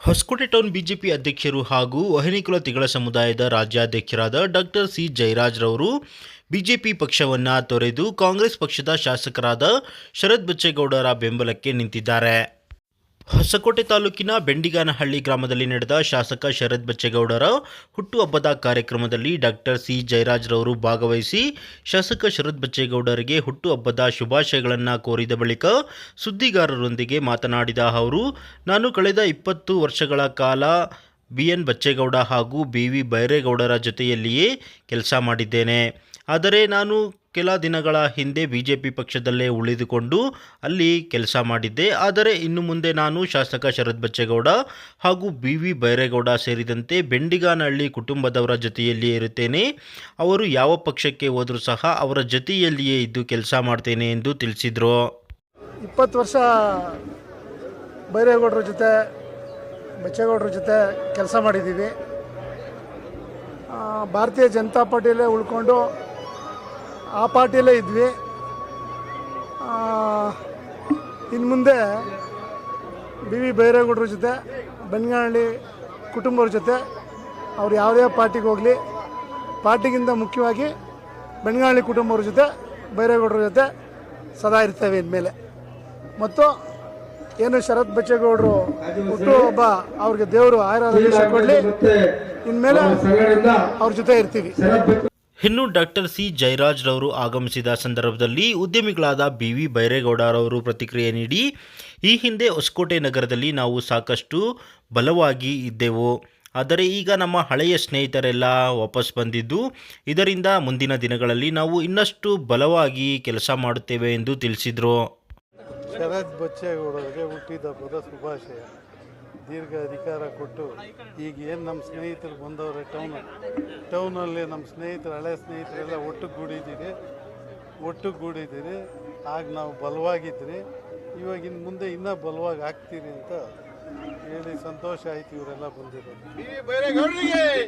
Hosakote town BJP ಅಧ್ಯಕ್ಷರು ಹಾಗೂ ವಹಿನಿಕುಲ ತಿಗಳ ಸಮುದಾಯದ ರಾಜ್ಯಾಧ್ಯಕ್ಷರಾದ ಡಾಕ್ಟರ್ ಸಿ ಜಯರಾಜ್ರವರು ಬಿಜೆಪಿ ಪಕ್ಷವನ್ನು ತೊರೆದು ಕಾಂಗ್ರೆಸ್ ಪಕ್ಷದ ಶಾಸಕರಾದ ಶರದ್ ಬಚ್ಚೇಗೌಡರ ಬೆಂಬಲಕ್ಕೆ ನಿಂತಿದ್ದಾರೆ. ಹೊಸಕೋಟೆ ತಾಲೂಕಿನ ಬೆಂಡಿಗಾನಹಳ್ಳಿ ಗ್ರಾಮದಲ್ಲಿ ನಡೆದ ಶಾಸಕ ಶರತ್ ಬಚ್ಚೇಗೌಡರ ಹುಟ್ಟುಹಬ್ಬದ ಕಾರ್ಯಕ್ರಮದಲ್ಲಿ ಡಾಕ್ಟರ್ ಸಿ ಜಯರಾಜ್ರವರು ಭಾಗವಹಿಸಿ ಶಾಸಕ ಶರತ್ ಬಚ್ಚೇಗೌಡರಿಗೆ ಹುಟ್ಟುಹಬ್ಬದ ಶುಭಾಶಯಗಳನ್ನು ಕೋರಿದ ಬಳಿಕ ಸುದ್ದಿಗಾರರೊಂದಿಗೆ ಮಾತನಾಡಿದ ಅವರು, ನಾನು ಕಳೆದ ಇಪ್ಪತ್ತು ವರ್ಷಗಳ ಕಾಲ ಬಿ ಎನ್ ಬಚ್ಚೇಗೌಡ ಹಾಗೂ ಬಿ ವಿ ಬೈರೇಗೌಡರ ಜೊತೆಯಲ್ಲಿಯೇ ಕೆಲಸ ಮಾಡಿದ್ದೇನೆ. ಆದರೆ ನಾನು ಕೆಲ ದಿನಗಳ ಹಿಂದೆ ಬಿ ಜೆ ಪಿ ಪಕ್ಷದಲ್ಲೇ ಉಳಿದುಕೊಂಡು ಅಲ್ಲಿ ಕೆಲಸ ಮಾಡಿದ್ದೆ. ಆದರೆ ಇನ್ನು ಮುಂದೆ ನಾನು ಶಾಸಕ ಶರತ್ ಬಚ್ಚೇಗೌಡ ಹಾಗೂ ಬಿ ವಿ ಬೈರೇಗೌಡ ಸೇರಿದಂತೆ ಬೆಂಡಿಗಾನಹಳ್ಳಿ ಕುಟುಂಬದವರ ಜೊತೆಯಲ್ಲಿಯೇ ಇರುತ್ತೇನೆ. ಅವರು ಯಾವ ಪಕ್ಷಕ್ಕೆ ಹೋದರೂ ಸಹ ಅವರ ಜೊತೆಯಲ್ಲಿಯೇ ಇದ್ದು ಕೆಲಸ ಮಾಡ್ತೇನೆ ಎಂದು ತಿಳಿಸಿದರು. ಇಪ್ಪತ್ತು ವರ್ಷ ಬೈರೇಗೌಡರ ಜೊತೆ ಬಚ್ಚೇಗೌಡರ ಜೊತೆ ಕೆಲಸ ಮಾಡಿದ್ದೀವಿ. ಭಾರತೀಯ ಜನತಾ ಪಾರ್ಟಿಯಲ್ಲೇ ಉಳ್ಕೊಂಡು ಆ ಪಾರ್ಟಿಯಲ್ಲೇ ಇದ್ವಿ. ಇನ್ನು ಮುಂದೆ ಬಿ ವಿ ಬೈರೇಗೌಡರ ಜೊತೆ ಬೆನ್ಗಾನಹಳ್ಳಿ ಕುಟುಂಬವ್ರ ಜೊತೆ ಅವ್ರು ಯಾವುದೇ ಪಾರ್ಟಿಗೆ ಹೋಗಲಿ, ಪಾರ್ಟಿಗಿಂತ ಮುಖ್ಯವಾಗಿ ಬೆನ್ಗಾನಹಳ್ಳಿ ಕುಟುಂಬವ್ರ ಜೊತೆ, ಬೈರೇಗೌಡರ ಜೊತೆ ಸದಾ ಇರ್ತೇವೆ ಇನ್ಮೇಲೆ. ಮತ್ತು ಏನು ಶರತ್ ಬಚ್ಚೇಗೌಡರು ಹುಟ್ಟುಹಬ್ಬ ಅವ್ರಿಗೆ ದೇವರು ಆಯುರ್ವೇದ ಕೊಡಲಿ ಇನ್ಮೇಲೆ ಅವ್ರ ಜೊತೆ ಇರ್ತೀವಿ. ಇನ್ನು ಡಾಕ್ಟರ್ ಸಿ ಜಯರಾಜ್ ರವರು ಆಗಮಿಸಿದ ಸಂದರ್ಭದಲ್ಲಿ ಉದ್ಯಮಿಗಳಾದ ಬಿ ವಿ ಬೈರೇಗೌಡರವರು ಪ್ರತಿಕ್ರಿಯೆ ನೀಡಿ ಈ ಹಿಂದೆ ಹೊಸಕೋಟೆ ನಗರದಲ್ಲಿ ನಾವು ಸಾಕಷ್ಟು ಬಲವಾಗಿ ಇದ್ದೆವು. ಆದರೆ ಈಗ ನಮ್ಮ ಹಳೆಯ ಸ್ನೇಹಿತರೆಲ್ಲ ವಾಪಸ್ ಬಂದಿದ್ದು ಇದರಿಂದ ಮುಂದಿನ ದಿನಗಳಲ್ಲಿ ನಾವು ಇನ್ನಷ್ಟು ಬಲವಾಗಿ ಕೆಲಸ ಮಾಡುತ್ತೇವೆ ಎಂದು ತಿಳಿಸಿದರು. ಶರದ್ ಬಚ್ಚೇಗೌಡರಿಗೆ ಹುಟ್ಟಿದಬ್ಬದ ಶುಭಾಶಯ. ದೀರ್ಘ ಅಧಿಕಾರ ಕೊಟ್ಟು ಈಗ ಏನು ನಮ್ಮ ಸ್ನೇಹಿತರು ಬಂದವರೆ ಟೌನ್ ಟೌನಲ್ಲಿ ನಮ್ಮ ಸ್ನೇಹಿತರು, ಹಳೆ ಸ್ನೇಹಿತರೆಲ್ಲ ಒಟ್ಟುಗೂಡಿದ್ದೀರಿ. ಒಟ್ಟುಗೂಡಿದ್ದೀರಿ. ಆಗ ನಾವು ಬಲವಾಗಿದ್ರಿ ಇವಾಗಿನ ಮುಂದೆ ಇನ್ನೂ ಬಲವಾಗಿ ಆಗ್ತೀರಿ ಅಂತ ಹೇಳಿ ಸಂತೋಷ ಆಯ್ತು ಇವರೆಲ್ಲ ಬಂದಿರೋದು.